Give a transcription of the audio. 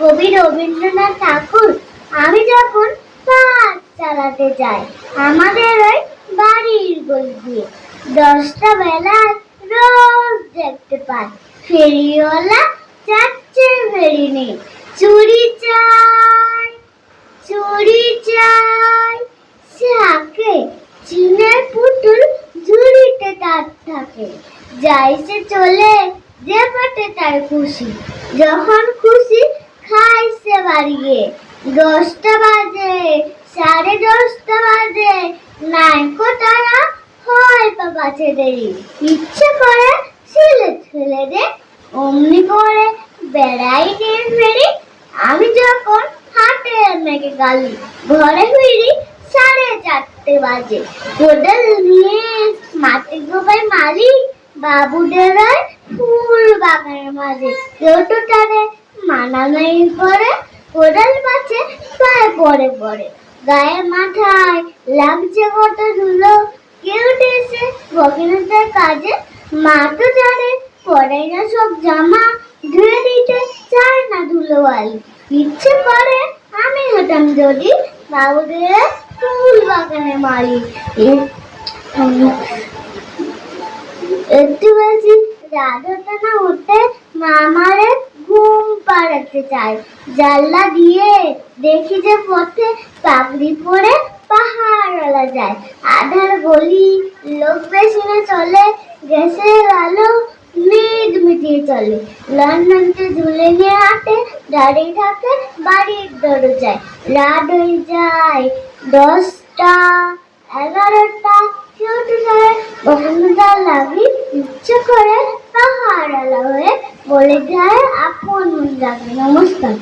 কবি রবীন্দ্রনাথ ঠাকুর, আমি যখন কাজ চালাতে যাই, আমাদের ওই বাড়ির গলি দিয়ে দশটা বেলায় রোজ দেখতে পাই। ফেরিওয়ালা যাচ্ছে ফেরি নেই চুরি চাই চুরি চাই। সে আঁকে চীনের পুতুল ঝুড়িতে তার থাকে, যাই সে চলে যে পাটে তার খুশি। যখন খুশি খাই সে বাড়িয়ে। দশটা বাজে, সাড়ে দশটা বাজে। নাইকো তারা, হয় বা বাঁচে দেরি। ইচ্ছে করে ছেলে ছেলে দে, অমনি করে বেড়াই নিয়ে ফেরি আমি যখন হাটে মেঘে গালি, ঘরে ফিরি সাড়ে চারটে বাজে। কোদাল নিয়ে মাটি গোবাই মারি বাবুদের ফুল বাগানের মাঝে কেউ তো টানে করে কোদাল পায়ে পড়ে পড়ে। গায়ে মাথায় লাগছে কত ধুলো। কেউ এসে বকিনদের কাজে মা তো জানে পরে না সব জামা, ধুয়ে দিতে চায় না ধুলো ইচ্ছে করে, আমি হতাম যদি বাবুদের ফুল বাগানে এ- একটু বেশি রাত না উঠে মামারে ঘুম পাড়াতে চায় জানলা দিয়ে দেখি যে পথে পাগড়ি পরে পাহাড়ওয়ালা যায়। আধার গলি লোক বেশি না চলে, গ্যাসের আলো মিট মিটিয়ে চলে। লন্ডনকে ঝুলে নিয়ে হাঁটে দাঁড়িয়ে থাকে বাড়ির দরজায়। রাত হয়ে যায়, দশটা, এগারোটা কেউ তো যায় বসন্তটা লাগি ইচ্ছে করে পাহাড় হয়ে বলে যায় আপন মন যাবে নমস্কার